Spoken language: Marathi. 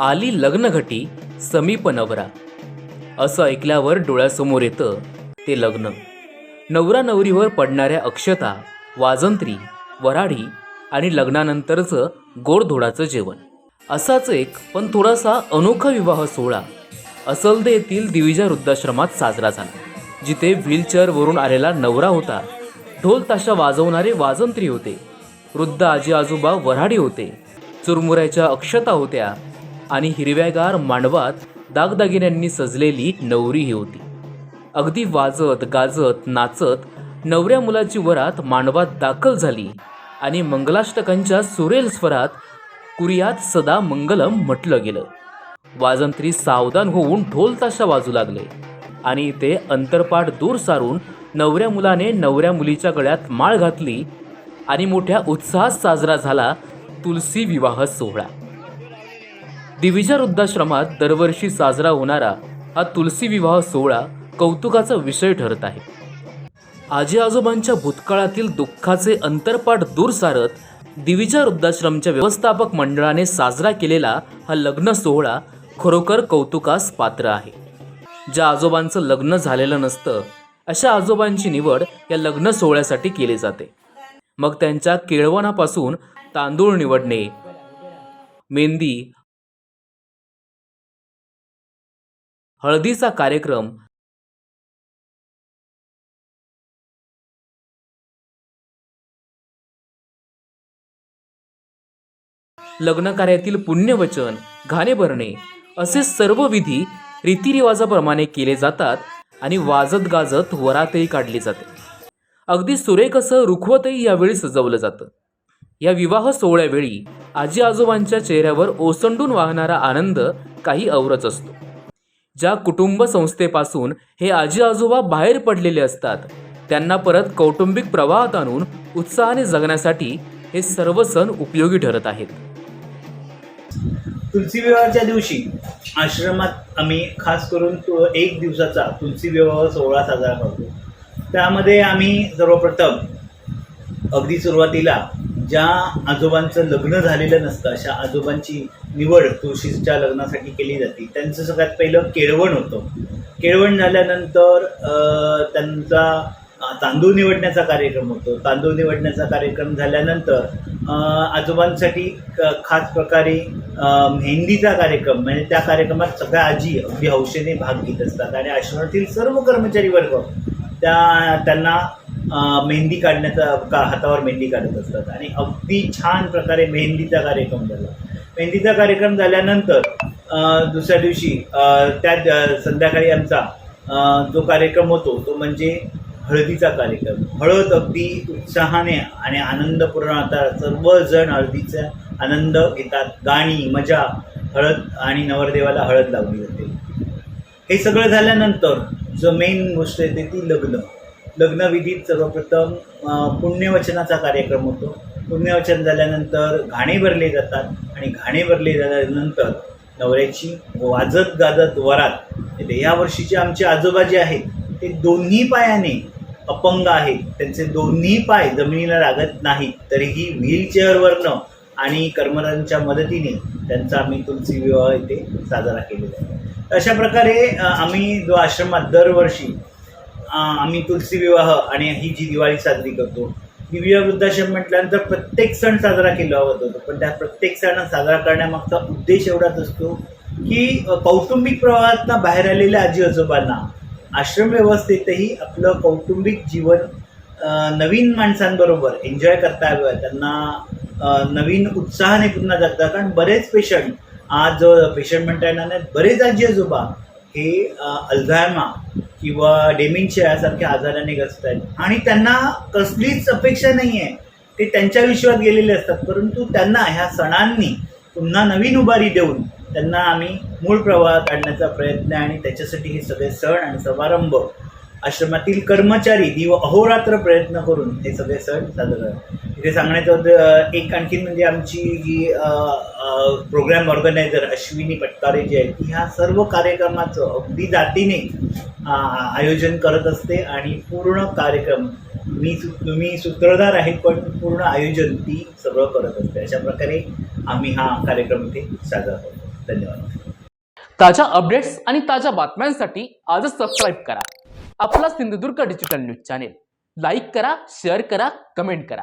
आली लग्नघटी समीप नवरा. असं ऐकल्यावर डोळ्यासमोर येतं ते लग्न. नवरा नवरीवर पडणाऱ्या अक्षता वाजंत्री वराडी आणि लग्नानंतरचं गोडधोडाचं जेवण. असाच एक पण थोडासा अनोखा विवाह सोहळा असलदे येथील दिविजा वृद्धाश्रमात साजरा झाला जिथे व्हीलचेअरवरून आलेला नवरा होता. ढोल ताशा वाजवणारे वाजंत्री होते. वृद्ध आजी आजोबा वऱ्हाडी होते. चुरमुऱ्याच्या अक्षता होत्या. आणि हिरव्यागार मांडवात दागदागिन्यांनी सजलेली नवरी ही होती. अगदी वाजत गाजत नाचत नवऱ्या मुलाची वरात मांडवात दाखल झाली आणि मंगलाष्टकांच्या सुरेल स्वरात कुरियात सदा मंगलम म्हटलं गेलं. वाजंत्री सावधान होऊन ढोल ताशा वाजू लागले आणि ते अंतरपाठ दूर सारून नवऱ्या मुलाने नवऱ्या मुलीच्या गळ्यात माळ घातली आणि मोठ्या उत्साहात साजरा झाला तुलसी विवाह सोहळा. दिविजा वृद्धाश्रमात दरवर्षी साजरा होणारा हा तुलसी विवाह सोहळा कौतुकाचा विषय ठरत आहे. आजी आजोबांच्या भूतकाळातील दुःखाचे अंतरपाठ दूर सारत दिविजा वृद्धाश्रमच्या व्यवस्थापक मंडळाने साजरा केलेला हा लग्न सोहळा खरोखर कौतुकास पात्र आहे. ज्या आजोबांचं लग्न झालेलं नसतं अशा आजोबांची निवड या लग्न सोहळ्यासाठी केली जाते. मग त्यांच्या केळवणापासून तांदूळ निवडणे मेंदी हळदीचा कार्यक्रम लग्न कार्यातील पुण्यवचन घाणे भरणे असे सर्व विधी रीतिरिवाजाप्रमाणे केले जातात आणि वाजत गाजत वरातही काढली जाते. अगदी सुरेख असं रुखवतही यावेळी सजवलं जातं. या विवाह सोहळ्यावेळी आजी आजोबांच्या चेहऱ्यावर ओसंडून वाहणारा आनंद काही औरच असतो. ज्या कुटुंब संस्थेपासून हे आजी आजोबा बाहेर पडलेले असतात त्यांना परत कौटुंबिक प्रवाहात आणून उत्साहाने जगण्यासाठी हे सर्व सण उपयोगी ठरत आहेत. तुलसी विवाहाच्या दिवशी आश्रमात आम्ही खास करून तो एक दिवसाचा तुलसी विवाह सोहळा साजरा करतो. त्यामध्ये आम्ही सर्वप्रथम अगदी सुरुवातीला ज्या आजोबांचं लग्न झालेलं नसतं अशा आजोबांची निवड तुळशीच्या लग्नासाठी केली जाते. त्यांचं सगळ्यात पहिलं केळवण होतं. केळवण झाल्यानंतर त्यांचा तांदूळ निवडण्याचा कार्यक्रम होतो. तांदूळ निवडण्याचा कार्यक्रम झाल्यानंतर आजोबांसाठी क- खास प्रकारे मेहंदीचा कार्यक्रम म्हणजे त्या कार्यक्रमात सगळ्या आजी अगदी हौशेने भाग घेत असतात. आणि आश्रमातील सर्व कर्मचारी वर्ग त्या त्यांना मेहंदी काढण्याचा का हातावर मेहंदी काढत असतात. आणि अगदी छान प्रकारे मेहंदीचा कार्यक्रम झाला. मेहंदीचा कार्यक्रम झाल्यानंतर दुसऱ्या दिवशी त्या संध्याकाळी आमचा जो कार्यक्रम होतो तो म्हणजे हळदीचा कार्यक्रम. हळद अगदी उत्साहाने आणि आनंदपूर्ण आता सर्वजण हळदीचा आनंद घेतात. गाणी मजा हळद आणि नवरदेवाला हळद लावली जाते. हे सगळं झाल्यानंतर जो मेन गोष्ट येते ती लग्न. लग्नविधीत सर्वप्रथम पुण्यवचनाचा कार्यक्रम होतो. पुण्यवचन झाल्यानंतर घाणे भरले जातात आणि घाणे भरले झाल्यानंतर नवऱ्याची वाजत गाजत वरात येते या वर्षीचे आमचे आजोबा जे आहेत. ते दोन्ही पायाने अपंग आहेत. त्यांचे दोन्ही पाय जमिनीला लागत नाहीत. तरीही व्हीलचेअरवरनं आणि कर्मरांच्या मदतीने त्यांचा आम्ही तुलसी विवाह इथे साजरा केलेला आहे. अशा प्रकारे आम्ही जो आश्रमात दरवर्षी आम्ही तुलसी विवाह आणि ही जी दिवाळी साजरी करतो दिव्य वृद्धाश्रम म्हटल्यानंतर प्रत्येक सण साजरा केला होत होतो. पण त्या प्रत्येक सण साजरा करण्यामागचा उद्देश एवढाच असतो की कौटुंबिक प्रवाहातनं बाहेर आलेल्या आजी आजोबांना आश्रम व्यवस्थेतही आपलं कौटुंबिक जीवन नवीन माणसांबरोबर एन्जॉय करता यावं त्यांना नवीन उत्साहाने पुन्हा जगतात कारण बरेच पेशंट आज पेशंट म्हणता येणार नाहीत बरेच आजी आजोबा हे अल्झायमा किंवा डेमिन्शिया यासारख्या आजाराने ग्रस्त आहेत. आणि त्यांना कसलीच अपेक्षा नाही आहे ते त्यांच्या विश्वात गेलेले असतात. परंतु त्यांना ह्या सणांनी पुन्हा नवीन उभारी देऊन त्यांना आम्ही मूळ प्रवाहात आणण्याचा प्रयत्न आहे आणि त्याच्यासाठी हे सगळे सण आणि समारंभ आश्रमातील कर्मचारी दिव अहोरात्र प्रयत्न करून हे सगळे सण साजरे करतात इथे सांगण्याचं होतं एक आणखीन म्हणजे आमची जी प्रोग्राम ऑर्गनायझर अश्विनी पटकारे जी आहे ती ह्या सर्व कार्यक्रमाचं अगदी जातीने आयोजन करत असते आणि पूर्ण कार्यक्रम मी सु तुम्ही सूत्रधार आहे पण पूर्ण आयोजन ती सगळं करत असते. अशा प्रकारे आम्ही हा कार्यक्रम इथे साजरा करतो. धन्यवाद. ताज्या अपडेट्स आणि ताज्या बातम्यांसाठी आजच सबस्क्राईब करा. आपला Sindhudurg digital news channel like करा शेअर करा कमेंट करा.